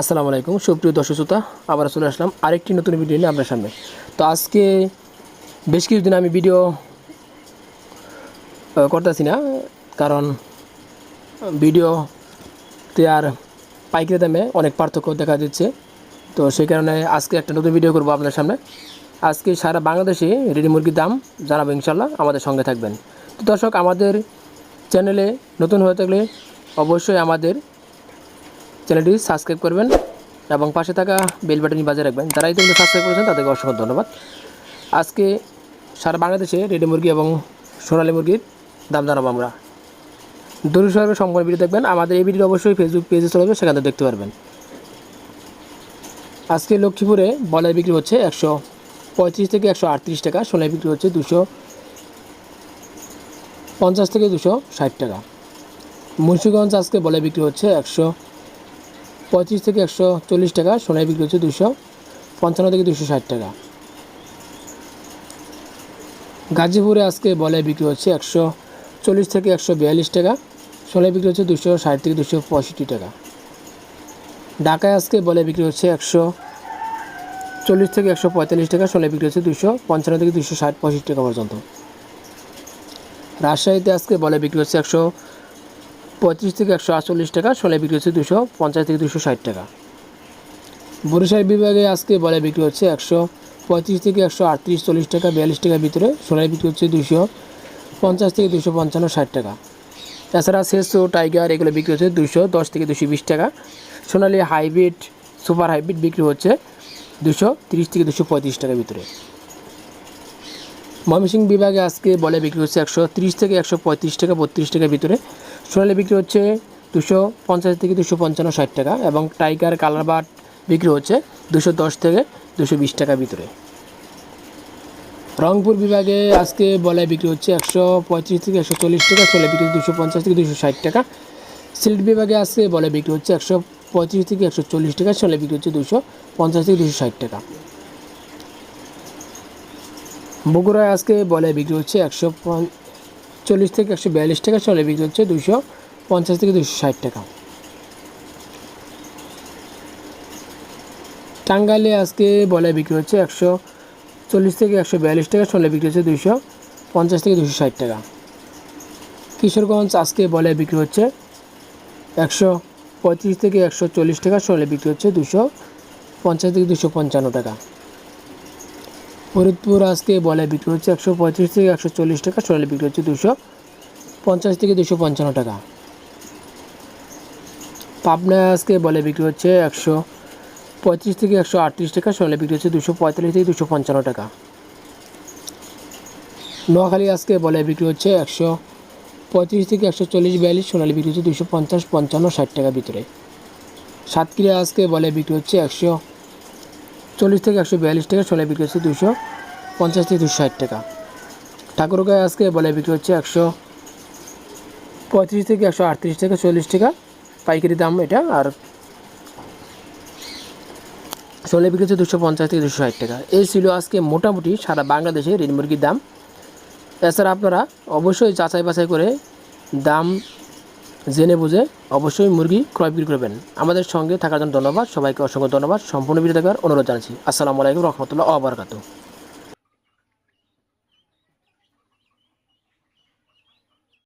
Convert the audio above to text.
আসসালামু আলাইকুম, সুপ্রিয় দর্শক শ্রোতা আবার চলে আসলাম আরেকটি নতুন ভিডিও নিয়ে আপনার সামনে। তো আজকে বেশ কিছুদিন আমি ভিডিও করতেছি না, কারণ ভিডিওতে আর পাইকারি দামে অনেক পার্থক্য দেখা দিচ্ছে। তো সেই কারণে আজকে একটা নতুন ভিডিও করব আপনার সামনে। আজকে সারা বাংলাদেশে রেডি মুরগির দাম জানাব ইনশাল্লাহ আমাদের সঙ্গে থাকবেন। তো দর্শক, আমাদের চ্যানেলে নতুন হয়ে থাকলে অবশ্যই আমাদের চ্যানেলটি সাবস্ক্রাইব করবেন এবং পাশে থাকা বেল বাটনটি বাজিয়ে রাখবেন। যারা ইতিমধ্যে সাবস্ক্রাইব করেছেন, তাদেরকে অসংখ্য ধন্যবাদ। আজকে সারা বাংলাদেশে রেডি মুরগি এবং সোনালী মুরগির দাম জানাব আমরা। দূর সরকার সম্পূর্ণ ভিডিও দেখবেন। আমাদের এই ভিডিও অবশ্যই ফেসবুক পেজে চলবে সেখান থেকে দেখতে পারবেন। আজকে লক্ষ্মীপুরে বলার বিক্রি হচ্ছে একশো পঁয়ত্রিশ থেকে একশো আটত্রিশ টাকা, সোনালী বিক্রি হচ্ছে দুশো পঞ্চাশ থেকে দুশো ষাট টাকা। মুন্সিগঞ্জ আজকে বলে বিক্রি হচ্ছে একশো পঁয়ত্রিশ থেকে একশো চল্লিশ টাকা, সোনায় বিক্রি হচ্ছে দুশো পঞ্চান্ন থেকে দুশো ষাট টাকা। গাজীপুরে আজকে বলে বিক্রি হচ্ছে একশো চল্লিশ থেকে একশো বিয়াল্লিশ টাকা, সোনায় বিক্রি হচ্ছে দুশো ষাট থেকে দুশো পঁয়ষট্টি টাকা। ঢাকায় আজকে বলে বিক্রি হচ্ছে একশো চল্লিশ থেকে একশো পঁয়তাল্লিশ টাকা, সোনায় বিক্রি হচ্ছে দুশো পঞ্চান্ন থেকে দুশো ষাট পঁয়ষট্টি টাকা পর্যন্ত। রাজশাহীতে আজকে বলে বিক্রি হচ্ছে একশো পঁয়ত্রিশ থেকে একশো আটচল্লিশ টাকা সোনায় বিক্রি হচ্ছে দুশো পঞ্চাশ থেকে দুশো ষাট টাকা। বরিশাল বিভাগে আজকে বলে বিক্রি হচ্ছে একশো পঁয়ত্রিশ থেকে একশো আটত্রিশ, চল্লিশ টাকা, বিয়াল্লিশ টাকার ভিতরে সোনায় বিক্রি হচ্ছে দুশো পঞ্চাশ থেকে দুশো পঞ্চান্ন, ষাট টাকা। তাছাড়া শেষো টাইগার এগুলো বিক্রি হচ্ছে দুশো দশ থেকে দুশো বিশ টাকা। সোনালি হাইব্রিড, সুপার হাইব্রিড বিক্রি হচ্ছে দুশো তিরিশ থেকে দুশো পঁয়ত্রিশ টাকার ভিতরে। ময়মনসিংহ বিভাগে আজকে বলে বিক্রি হচ্ছে একশো তিরিশ থেকে একশো পঁয়ত্রিশ টাকা, বত্রিশ টাকার ভিতরে। সোনালি বিক্রি হচ্ছে দুশো পঞ্চাশ থেকে দুশো পঞ্চান্ন ষাট টাকা এবং টাইগার কালার বাট বিক্রি হচ্ছে দুশো দশ থেকে দুশো বিশ টাকার ভিতরে। রংপুর বিভাগে আজকে বলে বিক্রি হচ্ছে একশো পঁয়ত্রিশ থেকে একশো চল্লিশ টাকা সোলে বিক্রি দুশো পঞ্চাশ থেকে দুশো ষাট টাকা। সিলেট বিভাগে আজকে বলে বিক্রি হচ্ছে একশো পঁয়ত্রিশ থেকে একশো চল্লিশ টাকা সোলে বিক্রি হচ্ছে দুশো পঞ্চাশ থেকে দুশো ষাট টাকা। বগুড়ায় আজকে বলে বিক্রি হচ্ছে একশো চল্লিশ থেকে একশো বিয়াল্লিশ টাকা চলে, বিক্রি হচ্ছে দুশো পঞ্চাশ থেকে দুশো ষাট টাকা। টাঙ্গাইলে আজকে বলে বিক্রি হচ্ছে একশো চল্লিশ থেকে একশো বিয়াল্লিশ টাকা চলে, বিক্রি হচ্ছে দুশো পঞ্চাশ থেকে দুশো ষাট টাকা। কিশোরগঞ্জ আজকে বলে বিক্রি হচ্ছে একশো পঁয়ত্রিশ থেকে একশো চল্লিশ টাকা চলে, বিক্রি হচ্ছে দুশো পঞ্চাশ থেকে দুশো পঞ্চান্ন টাকা। ফরিদপুর আজকে বলে বিক্রি হচ্ছে একশো পঁয়ত্রিশ থেকে একশো চল্লিশ টাকা, সোনালি বিক্রি হচ্ছে দুশো পঞ্চাশ থেকে দুশো পঞ্চান্ন টাকা। পাবনায় আজকে বলে বিক্রি হচ্ছে একশো পঁয়ত্রিশ থেকে একশো আটত্রিশ টাকা, সোনালি বিক্রি হচ্ছে দুশো পঁয়তাল্লিশ থেকে দুশো পঞ্চান্ন টাকা। নোয়াখালী আজকে বলে বিক্রি হচ্ছে একশো পঁয়ত্রিশ থেকে একশো চল্লিশ বিয়াল্লিশ, সোনালি বিক্রি হচ্ছে দুশো পঞ্চাশ, পঞ্চান্ন ষাট টাকার ভিতরে। সাতক্ষীরা আজকে বলে বিক্রি হচ্ছে একশো চল্লিশ থেকে একশো বিয়াল্লিশ টাকা সোনায় বিক্রি হচ্ছে দুশো পঞ্চাশ থেকে দুশো ষাট টাকা। ঠাকুরগাঁয় আজকে বলে বিক্রি হচ্ছে একশো পঁয়ত্রিশ থেকে একশো আটত্রিশ টাকা, চল্লিশ টাকা। পাইকারি দাম এটা আর সোনায় বিক্রি হচ্ছে দুশো পঞ্চাশ থেকে দুশো ষাট টাকা। এই ছিল আজকে মোটামুটি সারা বাংলাদেশে রেড মুরগির দাম। এছাড়া আপনারা অবশ্যই যাচাই বাছাই করে দাম জেনে বুঝে অবশ্যই মুরগি ক্রয় বিক্রি করবেন। আমাদের সঙ্গে থাকার জন্য ধন্যবাদ। সবাইকে অসংখ্য ধন্যবাদ। সম্পূর্ণ ভিডিও দেখার অনুরোধ জানাচ্ছি। আসসালামু আলাইকুম রহমতুল্লাহ আবরকাত